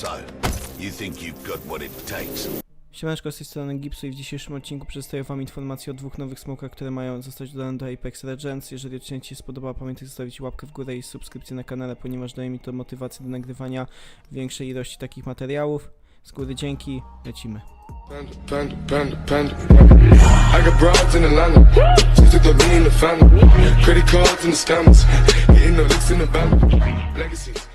So, you think you've got what it takes? Siemaneczko, z tej strony Gipsu i w dzisiejszym odcinku przedstawię wam informację o dwóch nowych smokach, które mają zostać dodane do Apex Legends. Jeżeli odcinek ci się spodobał, pamiętaj zostawić łapkę w górę i subskrypcję na kanale, ponieważ daje mi to motywację do nagrywania większej ilości takich materiałów. Z góry dzięki, lecimy. Panda, panda, panda, panda. I got broads in Atlanta. Just took the lean in the family. Credit cards and the scammers. Hitting the licks in the band. Legacies.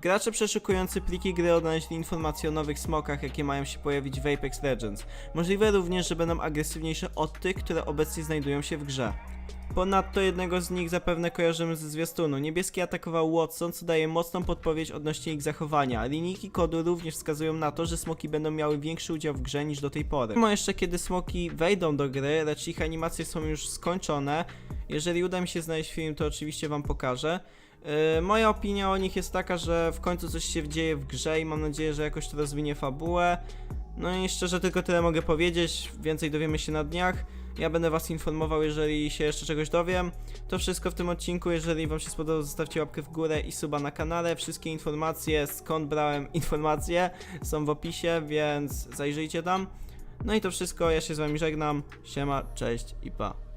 Gracze przeszukujący pliki gry odnaleźli informacje o nowych smokach, jakie mają się pojawić w Apex Legends. Możliwe również, że będą agresywniejsze od tych, które obecnie znajdują się w grze. Ponadto jednego z nich zapewne kojarzymy ze zwiastunu. Niebieski atakował Watson, co daje mocną podpowiedź odnośnie ich zachowania. Linijki kodu również wskazują na to, że smoki będą miały większy udział w grze niż do tej pory. Mimo jeszcze kiedy smoki wejdą do gry, lecz ich animacje są już skończone. Jeżeli uda mi się znaleźć film, to oczywiście wam pokażę. Yy, moja opinia o nich jest taka, że w końcu coś się dzieje w grze i mam nadzieję, że jakoś to rozwinie fabułę. No i szczerze tylko tyle mogę powiedzieć, więcej dowiemy się na dniach. Ja będę was informował, jeżeli się jeszcze czegoś dowiem. To wszystko w tym odcinku, jeżeli wam się spodobało, zostawcie łapkę w górę i suba na kanale. Wszystkie informacje, skąd brałem informacje, są w opisie, więc zajrzyjcie tam. No i to wszystko, ja się z wami żegnam. Siema, cześć i pa.